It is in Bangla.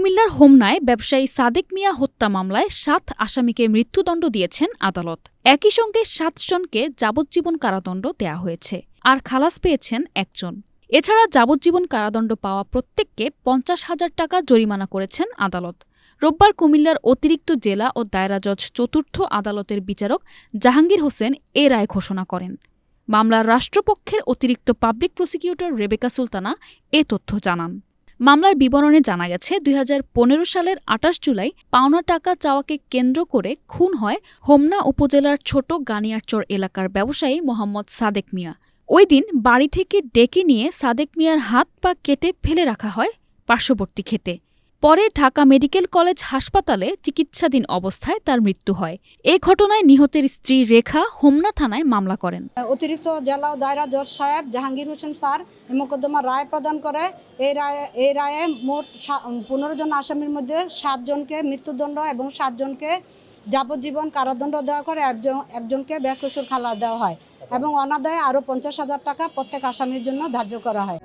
কুমিল্লার হোমনায় ব্যবসায়ী সাদেক মিয়া হত্যা মামলায় সাত আসামিকে মৃত্যুদণ্ড দিয়েছেন আদালত। একই সঙ্গে সাতজনকে যাবজ্জীবন কারাদণ্ড দেয়া হয়েছে আর খালাস পেয়েছেন একজন। এছাড়া যাবজ্জীবন কারাদণ্ড পাওয়া প্রত্যেককে পঞ্চাশ হাজার টাকা জরিমানা করেছেন আদালত। রোববার কুমিল্লার অতিরিক্ত জেলা ও দায়রা জজ চতুর্থ আদালতের বিচারক জাহাঙ্গীর হোসেন এ রায় ঘোষণা করেন। মামলার রাষ্ট্রপক্ষের অতিরিক্ত পাবলিক প্রসিকিউটর রেবেকা সুলতানা এ তথ্য জানান। মামলার বিবরণে জানা গেছে, দুই হাজার পনেরো সালের আটাশ জুলাই পাওনা টাকা চাওয়াকে কেন্দ্র করে খুন হয় হোমনা উপজেলার ছোট গানিয়ারচর এলাকার ব্যবসায়ী মোহাম্মদ সাদেক মিয়া। ওই দিন বাড়ি থেকে ডেকে নিয়ে সাদেক মিয়ার হাত পা কেটে ফেলে রাখা হয় পার্শ্ববর্তী খেতে পরে ঢাকা মেডিকেল কলেজ হাসপাতালে চিকিৎসাধীন অবস্থায় তার মৃত্যু হয়। এ ঘটনায় নিহতের স্ত্রী রেখা হোমনা থানায় মামলা করেন। অতিরিক্ত জেলা দায়রা জজ সাহেব জাহাঙ্গীর হোসেন স্যার এই মোকদ্দমার রায় প্রদান করে। এই রায়ে এই রায়ে মোট পনেরো জন আসামির মধ্যে সাতজনকে মৃত্যুদণ্ড এবং সাতজনকে যাবজ্জীবন কারাদণ্ড দেওয়া করে একজন একজনকে বেকসুর খালা দেওয়া হয় এবং অনাদায়ে আরও পঞ্চাশ হাজার টাকা প্রত্যেক আসামির জন্য ধার্য করা হয়।